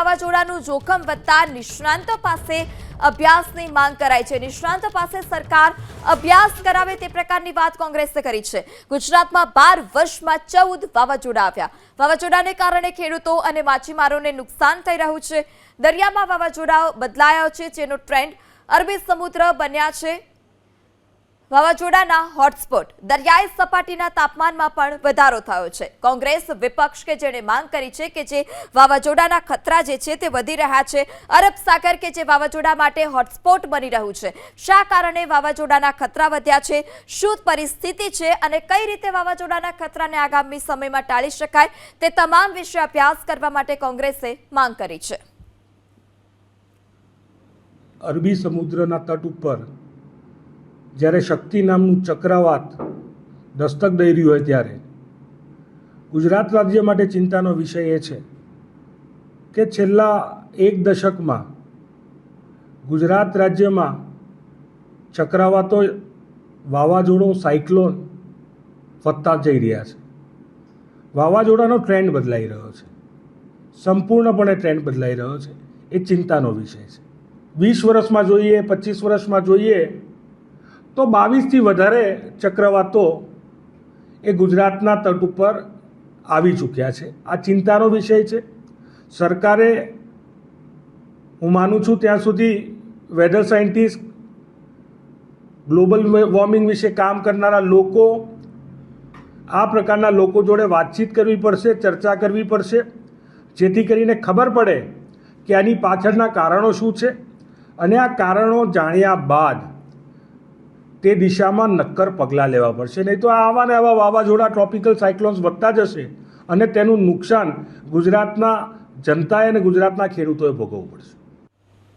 વાવાઝોડાનું જોખમ વધતા નિષ્ણાંતો પાસે અભ્યાસની માંગ કરાઈ છે. નિષ્ણાંતો પાસે સરકાર અભ્યાસ કરાવે તે પ્રકારની વાત કોંગ્રેસે કરી છે. ગુજરાતમાં બાર વર્ષમાં ચૌદ વાવાઝોડા આવ્યા. વાવાઝોડાને કારણે ખેડૂતો અને માછીમારોને નુકસાન થઈ રહ્યું છે. દરિયામાં વાવાઝોડાઓ બદલાયા છે, જેનો ટ્રેન્ડ અરબી સમુદ્ર બન્યા છે. વાવાઝોડાના હોટસ્પોટ દરિયાઈ સપાટીના તાપમાનમાં પણ વધારો થયો છે. કોંગ્રેસ વિપક્ષ કે જેણે માંગ કરી છે કે જે વાવાઝોડાના ખતરા જે છે તે વધી રહ્યા છે. અરબ સાગર કે જે વાવાઝોડા માટે હોટસ્પોટ બની રહ્યું છે. શા કારણે વાવાઝોડાના ખતરા વધ્યા છે? શું પરિસ્થિતિ છે અને કઈ રીતે વાવાઝોડાના ખતરાને આગામી સમયમાં ટાળી શકાય? તે તમામ વિશે અભ્યાસ કરવા માટે કોંગ્રેસે માંગ કરી છે. અરબી સમુદ્રના તટ ઉપર જ્યારે શક્તિ નામનું ચક્રવાત દસ્તક દઈ રહ્યું હોય ત્યારે, ગુજરાત રાજ્ય માટે ચિંતાનો વિષય એ છે કે છેલ્લા એક દશકમાં ગુજરાત રાજ્યમાં ચક્રવાતો વાવાઝોડો, સાયક્લોન વધતા જઈ રહ્યા છે. વાવાઝોડાનો ટ્રેન્ડ બદલાઈ રહ્યો છે. સંપૂર્ણપણે ટ્રેન્ડ બદલાઈ રહ્યો છે. એ ચિંતાનો વિષય છે. વીસ વર્ષમાં જોઈએ, પચીસ વર્ષમાં જોઈએ તો બાવીસથી વધારે ચક્રવાતો એ ગુજરાતના તટ ઉપર આવી ચૂક્યા છે. આ ચિંતાનો વિષય છે. સરકારે હું માનું છું ત્યાં સુધી વેધર સાયન્ટિસ્ટ, ગ્લોબલ વોર્મિંગ વિશે કામ કરનારા લોકો, આ પ્રકારના લોકો જોડે વાતચીત કરવી પડશે, ચર્ચા કરવી પડશે, જેથી કરીને ખબર પડે કે આની પાછળના કારણો શું છે. અને આ કારણો જાણ્યા બાદ તે દિશામાં નક્કર પગલાં લેવા પડશે. નહીં તો આવા ને આવા વાવાઝોડા ટ્રોપિકલ સાયક્લોન્સ વધતા જશે અને તેનું નુકસાન ગુજરાતના જનતાએ અને ગુજરાતના ખેડૂતોએ ભોગવવું પડશે.